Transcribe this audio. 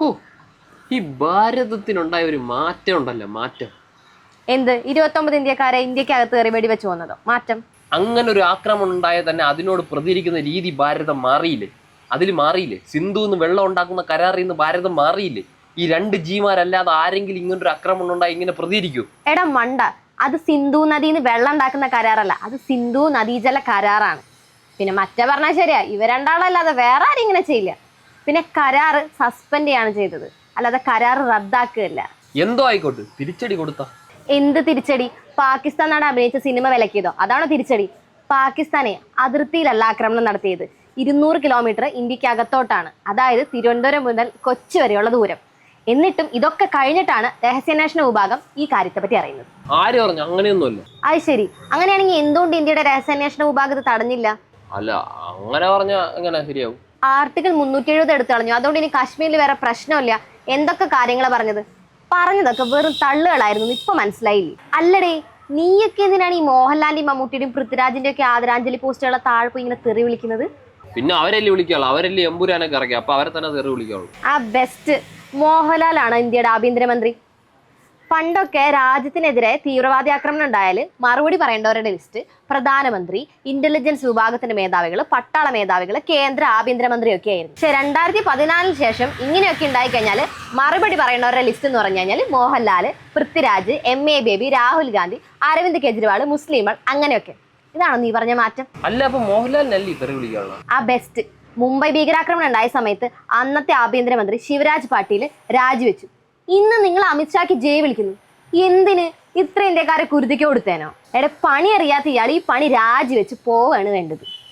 ഹോ, ഈ ഭാരതത്തിനുണ്ടായ ഒരു മാറ്റം ഉണ്ടല്ലോ മാറ്റം. എന്ത്? ഇരുപത്തൊമ്പത് ഇന്ത്യക്കാരെ ഇന്ത്യക്കകത്ത് കയറി വെടിവെച്ച് വന്നതോ. മാറ്റം. അങ്ങനെ ഒരു ആക്രമണം ഉണ്ടായാൽ തന്നെ അതിനോട് പ്രതികരിക്കുന്ന രീതി ഭാരതം മാറിയില്ലേ? അതിൽ മാറിയില്ലേ? സിന്ധു എന്ന് വെള്ളം ഉണ്ടാക്കുന്ന കരാറിൽ നിന്ന് ഭാരതം മാറിയില്ലേ? ഈ രണ്ട് ജീമാരല്ലാതെ ആരെങ്കിലും ഇങ്ങനെ ഒരു ആക്രമണം ഉണ്ടായി ഇങ്ങനെ പ്രതികരിക്കൂ എടാ മണ്ട. അത് സിന്ധു നദിന്ന് വെള്ളം ഉണ്ടാക്കുന്ന കരാറല്ല. അത് സിന്ധു നദീജല കരാറാണ്. പിന്നെ മറ്റേ പറഞ്ഞാൽ ശരിയാ. ഇവ രണ്ടാളല്ലാതെ വേറെ ആരും ഇങ്ങനെ ചെയ്യില്ല. പിന്നെ കരാർ സസ്പെൻഡ് ചെയ്യാണ് ചെയ്തത്. അല്ലാതെ കരാർ റദ്ദാക്കുകയല്ല. എന്തോ ആയിക്കോട്ടെ? തിരിച്ചടി കൊടുത്ത. എന്ത് തിരിച്ചടി? പാകിസ്ഥാനാണ് അഭിനയിച്ച സിനിമ വിലക്കിയതോ? അതാണോ തിരിച്ചടി? പാകിസ്ഥാനെ അതിർത്തിയിലല്ല ആക്രമണം നടത്തിയത്. ഇരുന്നൂറ് കിലോമീറ്റർ ഇന്ത്യക്കകത്തോട്ടാണ്. അതായത് തിരുവനന്തപുരം മുതൽ കൊച്ചി വരെയുള്ള ദൂരം. എന്നിട്ടും ഇതൊക്കെ കഴിഞ്ഞിട്ടാണ് രഹസ്യാന്വേഷണ വിഭാഗം ഈ കാര്യത്തെ പറ്റി അറിയുന്നത്. ആര് പറഞ്ഞു? അങ്ങനെയൊന്നുമല്ല. അത് ശരി. അങ്ങനെയാണെങ്കിൽ എന്തുകൊണ്ട് ഇന്ത്യയുടെ രഹസ്യാന്വേഷണ വിഭാഗത്തെ തടഞ്ഞില്ല? അല്ല അങ്ങനെ പറഞ്ഞ എങ്ങനെ ശരിയാവും? ആർട്ടിക്കിൾ മുന്നൂറ്റി എഴുപത് എടുത്തു കളഞ്ഞു. അതുകൊണ്ട് ഇനി കാശ്മീരിൽ വേറെ പ്രശ്നമില്ല. എന്തൊക്കെ കാര്യങ്ങളാണ് പറഞ്ഞത്? പറഞ്ഞതൊക്കെ വെറും തള്ളുകളായിരുന്നു. ഇപ്പൊ മനസ്സിലായില്ലേ? അല്ലടേ നീയൊക്കെ എന്തിനാണ് ഈ മോഹൻലാലിന്റെയും മമ്മൂട്ടിയുടെയും പൃഥ്വിരാജിന്റെ ഒക്കെ ആദരാഞ്ജലി പോസ്റ്റുകളെ താഴെ പോയി ഇങ്ങനെ തെറി വിളിക്കുന്നത്? പിന്നെ അവരല്ലേ വിളിക്കുള്ളൂ അവരല്ലേ എമ്പുരാനൊക്കെ ഇറക്കി. അപ്പൊ അവരെ തന്നെ തെറി വിളിക്കാവുള്ളൂ. ആ ബെസ്റ്റ് മോഹൻലാലാണ് ഇന്ത്യയുടെ ആഭ്യന്തരമന്ത്രി. പണ്ടൊക്കെ രാജ്യത്തിനെതിരെ തീവ്രവാദി ആക്രമണം ഉണ്ടായാൽ മറുപടി പറയേണ്ടവരുടെ ലിസ്റ്റ് പ്രധാനമന്ത്രി ഇന്റലിജൻസ് വിഭാഗത്തിന്റെ മേധാവികൾ പട്ടാള മേധാവികൾ കേന്ദ്ര ആഭ്യന്തരമന്ത്രിയൊക്കെ ആയിരുന്നു. പക്ഷെ രണ്ടായിരത്തി പതിനാലിന് ശേഷം ഇങ്ങനെയൊക്കെ ഉണ്ടായി കഴിഞ്ഞാൽ മറുപടി പറയേണ്ടവരുടെ ലിസ്റ്റ് എന്ന് പറഞ്ഞു കഴിഞ്ഞാൽ Mohanlal Prithviraj M A baby Rahul Gandhi Arvind Kejriwal മുസ്ലിങ്ങൾ അങ്ങനെയൊക്കെ. ഇതാണോ നീ പറഞ്ഞ മാറ്റം? അല്ല അപ്പൊ മോഹൻലാലിനല്ലേ ആ ബെസ്റ്റ് മുംബൈ ഭീകരാക്രമണം ഉണ്ടായ സമയത്ത് അന്നത്തെ ആഭ്യന്തരമന്ത്രി ശിവരാജ് പാട്ടീൽ രാജിവെച്ചു. ഇന്ന് നിങ്ങൾ അമിത്ഷാക്ക് ജയ് വിളിക്കുന്നു. എന്തിന്? ഇത്ര ഇന്ത്യക്കാരെ കുരുതിക്ക് കൊടുത്തേനോ? എടെ പണി അറിയാത്ത ഇയാൾ ഈ പണി രാജിവെച്ച് പോവാണ് വേണ്ടത്.